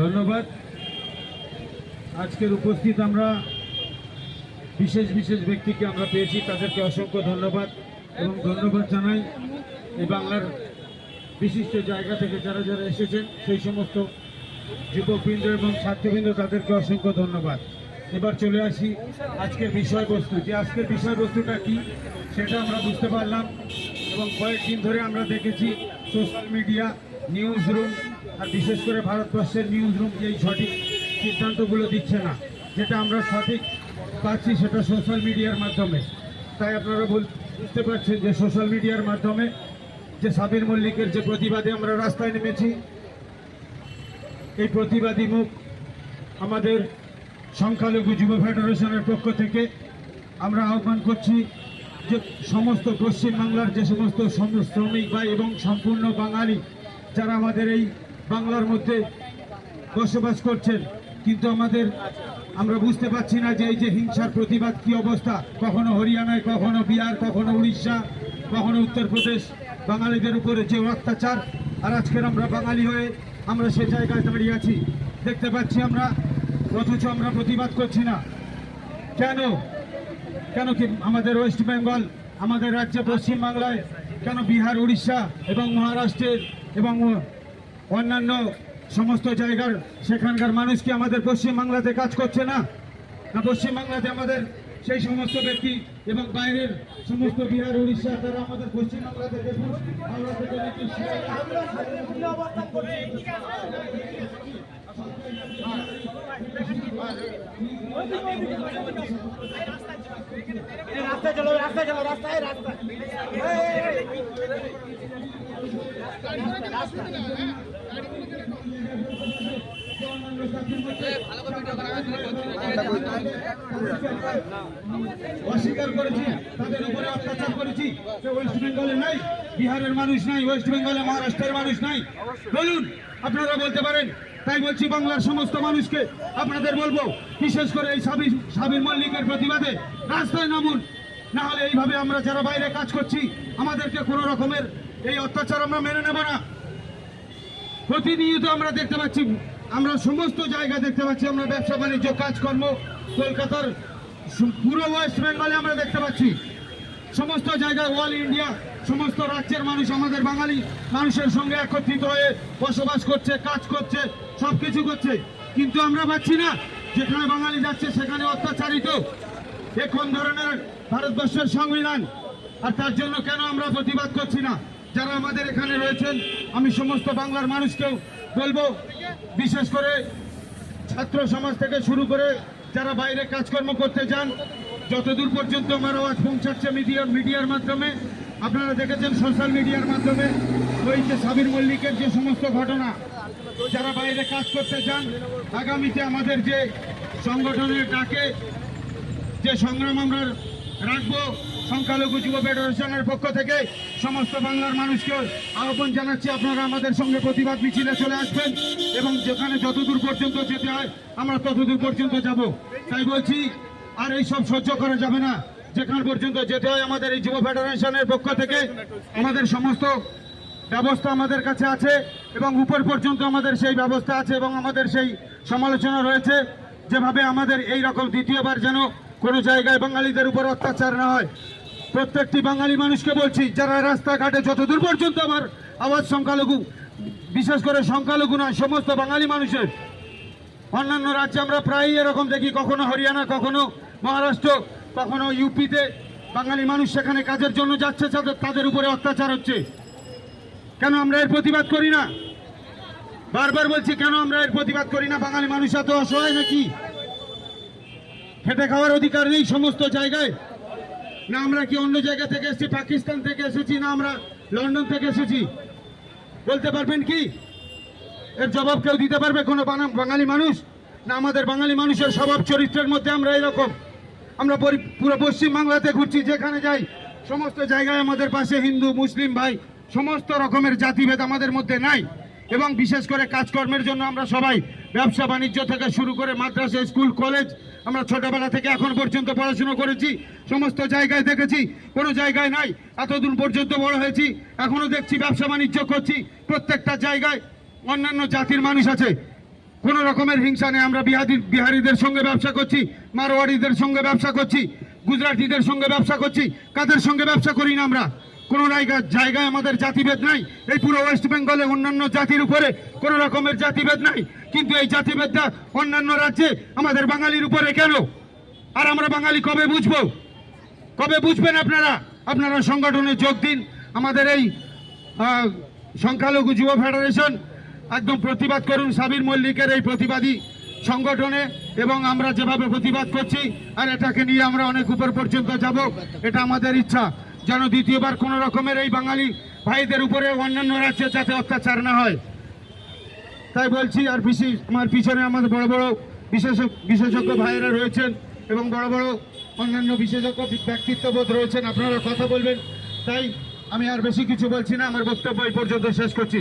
ধন্যবাদ। আজকের উপস্থিত আমরা বিশেষ বিশেষ ব্যক্তিকে আমরা পেয়েছি, তাদেরকে অসংখ্য ধন্যবাদ এবং ধন্যবাদ জানাই। এই বাংলার বিশিষ্ট জায়গা থেকে যারা যারা এসেছেন, সেই সমস্ত যুবকবৃন্দ এবং ছাত্রবৃন্দ, তাদেরকে অসংখ্য ধন্যবাদ। এবার চলে আসি আজকের বিষয়বস্তু। যে আজকের বিষয়বস্তুটা কি, সেটা আমরা বুঝতে পারলাম এবং কয়েকদিন ধরে আমরা দেখেছি সোশ্যাল মিডিয়া নিউজ রুম আর বিশেষ করে ভারতবর্ষের রুম এই সঠিক সিদ্ধান্তগুলো দিচ্ছে না, যেটা আমরা সঠিক পাচ্ছি সেটা সোশ্যাল মিডিয়ার মাধ্যমে। তাই আপনারা বুঝতে পারছেন যে সোশ্যাল মিডিয়ার মাধ্যমে যে সাবির মল্লিকের যে প্রতিবাদে আমরা রাস্তায় নেমেছি, এই প্রতিবাদী মুখ আমাদের সংখ্যালঘু যুব ফেডারেশনের পক্ষ থেকে আমরা আহ্বান করছি যে সমস্ত পশ্চিমবাংলার যে সমস্ত শ্রমিক ভাই এবং সম্পূর্ণ বাঙালি, যারা আমাদের এই বাংলার মধ্যে বসবাস করছেন। কিন্তু আমাদের, আমরা বুঝতে পারছি না যে এই যে হিংসার প্রতিবাদ কি অবস্থা। কখনো হরিয়ানায়, কখনো বিহার, কখনো উড়িষ্যা, কখনো উত্তরপ্রদেশ। বাঙালিদের উপরে যে অত্যাচার, আর আজকের আমরা বাঙালি হয়ে আমরা সে জায়গায় দাঁড়িয়ে আছি। দেখতে পাচ্ছি আমরা, অথচ আমরা প্রতিবাদ করছি না। কেন? কেন কি আমাদের ওয়েস্ট বেঙ্গল, আমাদের রাজ্যে পশ্চিমবাংলায়, কেন বিহার, উড়িষ্যা এবং মহারাষ্ট্রের এবং অন্যান্য সমস্ত জায়গার, সেখানকার মানুষ কি আমাদের পশ্চিমবাংলাতে কাজ করছে না? না পশ্চিমবাংলাতে আমাদের সেই সমস্ত ব্যক্তি এবং বাইরের সমস্ত বিহার, উড়িষ্যা, তারা আমাদের পশ্চিমবাংলাতে রাস্তায় চলো রাস্তায় চলো, রাস্তায় রাস্তায়। অস্বীকার করেছি, তাদের উপরে অত্যাচার করেছি। সে ওয়েস্ট বেঙ্গলে নাই, বিহারের মানুষ নাই ওয়েস্ট বেঙ্গলে মহারাষ্ট্রের মানুষ নাই। বলুন, আপনারা বলতে পারেন, তাই বলছি বাংলার সমস্ত মানুষকে আপনাদের বলব, বিশেষ করে এই সাবির সাবির মল্লিকের প্রতিবাদে রাস্তায় নামুন। না হলে এইভাবে আমরা যারা বাইরে কাজ করছি, আমাদেরকে কোনো রকমের এই অত্যাচার আমরা মেনে নেব না। প্রতিনিয়ত আমরা দেখতে পাচ্ছি, আমরা সমস্ত জায়গা দেখতে পাচ্ছি, আমরা ব্যবসা বাণিজ্য, কাজকর্ম, কলকাতার পুরো ওয়েস্ট বেঙ্গলে আমরা দেখতে পাচ্ছি। সমস্ত জায়গায় অল ইন্ডিয়া, সমস্ত রাজ্যের মানুষ, আমাদের বাঙালি মানুষের সঙ্গে একত্রিত হয়ে বসবাস করছে, কাজ করছে সব কিছু করছে। কিন্তু আমরা পাচ্ছি না, যেখানে বাঙালি যাচ্ছে, সেখানে অত্যাচারিত। এ কোন ধরনের ভারতবর্ষের সংবিধান। আর তার জন্য কেন আমরা প্রতিবাদ করছি না? যারা আমাদের এখানে রয়েছেন, আমি সমস্ত বাংলার মানুষকেও বলব, বিশেষ করে ছাত্র সমাজ থেকে শুরু করে যারা বাইরে কাজকর্ম করতে যান, যতদূর পর্যন্ত আমার আওয়াজ পৌঁছাচ্ছে মিডিয়া মিডিয়ার মাধ্যমে, আপনারা দেখেছেন সোশ্যাল মিডিয়ার মাধ্যমে, ওই যে সাবির মল্লিকের যে সমস্ত ঘটনা, যারা বাইরে কাজ করতে চান আগামীতে আমাদের যে সংগঠনের ডাকে, যে সংগ্রাম আমরা রাখব। সংখ্যালঘু যুব ফেডারেশনের পক্ষ থেকে সমস্ত বাংলার মানুষকে আহ্বান জানাচ্ছি, আপনারা আমাদের সঙ্গে প্রতিবাদ মিছিলে চলে আসবেন এবং যেখানে যতদূর পর্যন্ত যেতে হয়, আমরা ততদূর পর্যন্ত যাব। তাই বলছি, আর এই সব সহ্য করা যাবে না। যেখানে পর্যন্ত যেতে হয়, আমাদের এই যুব ফেডারেশনের পক্ষ থেকে আমাদের সমস্ত ব্যবস্থা আমাদের কাছে আছে এবং উপর পর্যন্ত আমাদের সেই ব্যবস্থা আছে এবং আমাদের সেই সমালোচনা রয়েছে, যেভাবে আমাদের এই রকম দ্বিতীয়বার যেন কোনো জায়গায় বাঙালিদের উপর অত্যাচার না হয়। প্রত্যেকটি বাঙালি মানুষকে বলছি, যারা রাস্তাঘাটে যতদূর পর্যন্ত আমার আওয়াজ সংখ্যালঘু, বিশেষ করে সংখ্যালঘু নয়, সমস্ত বাঙালি মানুষের। অন্যান্য রাজ্যে আমরা প্রায়ই এরকম দেখি, কখনো হরিয়ানা, কখনো মহারাষ্ট্র, কখনো ইউপিতে। বাঙালি মানুষ সেখানে কাজের জন্য যাচ্ছে তাদের উপরে অত্যাচার হচ্ছে। কেন আমরা এর প্রতিবাদ করি না? বারবার বলছি, কেন আমরা এর প্রতিবাদ করি না? বাঙালি মানুষ এত অসহায় নাকি? খেটে খাওয়ার অধিকার নেই সমস্ত জায়গায়। না আমরা কি অন্য জায়গা থেকে এসেছি, পাকিস্তান থেকে এসেছি, না আমরা লন্ডন থেকে এসেছি? বলতে পারবেন কি? এর জবাব কেউ দিতে পারবে? কোনো বাঙালি মানুষ? না আমাদের বাঙালি মানুষের স্বভাব চরিত্রের মধ্যে আমরা এরকম। আমরা পুরো পশ্চিম বাংলাতে ঘুরছি, যেখানে যাই, সমস্ত জায়গায় আমাদের পাশে হিন্দু, মুসলিম ভাই, সমস্ত রকমের জাতিভেদ আমাদের মধ্যে নাই। এবং বিশেষ করে কাজকর্মের জন্য আমরা সবাই ব্যবসা বাণিজ্য থেকে শুরু করে মাদ্রাসা, স্কুল, কলেজ, আমরা ছোটবেলা থেকে এখন পর্যন্ত পড়াশুনো করেছি, সমস্ত জায়গায় দেখেছি, কোনো জায়গায় নাই, এতদূর পর্যন্ত বড় হয়েছি, এখনও দেখছি ব্যবসা বাণিজ্য করছি, প্রত্যেকটা জায়গায় অন্যান্য জাতির মানুষ আছে, কোনো রকমের হিংসা নেই, আমরা বিহারি, বিহারিদের সঙ্গে ব্যবসা করছি মারোয়াড়িদের সঙ্গে ব্যবসা করছি, গুজরাটিদের সঙ্গে ব্যবসা করছি, কাদের সঙ্গে ব্যবসা করি না আমরা? কোনো জায়গা জায়গায় আমাদের জাতিভেদ নাই। এই পুরো ওয়েস্ট বেঙ্গলে অন্যান্য জাতির উপরে কোনো রকমের জাতিভেদ নাই। কিন্তু এই জাতিভেদটা অন্যান্য রাজ্যে, আমাদের বাঙালির উপরে কেন? আর আমরা বাঙালি কবে বুঝব? কবে বুঝবেন আপনারা? আপনারা সংগঠনে যোগ দিন। আমাদের এই সংখ্যালঘু যুব ফেডারেশন একদম প্রতিবাদ করুন সাবির মল্লিকের এই প্রতিবাদী সংগঠনে এবং আমরা যেভাবে প্রতিবাদ করছি, আর এটাকে নিয়ে আমরা অনেক উপর পর্যন্ত যাব, এটা আমাদের ইচ্ছা। যেন দ্বিতীয়বার কোনো রকমের এই বাঙালি ভাইদের উপরে অন্যান্য রাজ্যে যাতে অত্যাচার না হয়। তাই বলছি, আর বিশেষ আমার পিছনে আমাদের বড় বড় বিশেষ বিশেষজ্ঞ ভাইয়েরা রয়েছেন এবং বড় বড় অন্যান্য বিশেষজ্ঞ ব্যক্তিত্ববোধ রয়েছেন, আপনারা কথা বলবেন। তাই আমি আর বেশি কিছু বলছি না, আমার বক্তব্য এই পর্যন্ত শেষ করছি।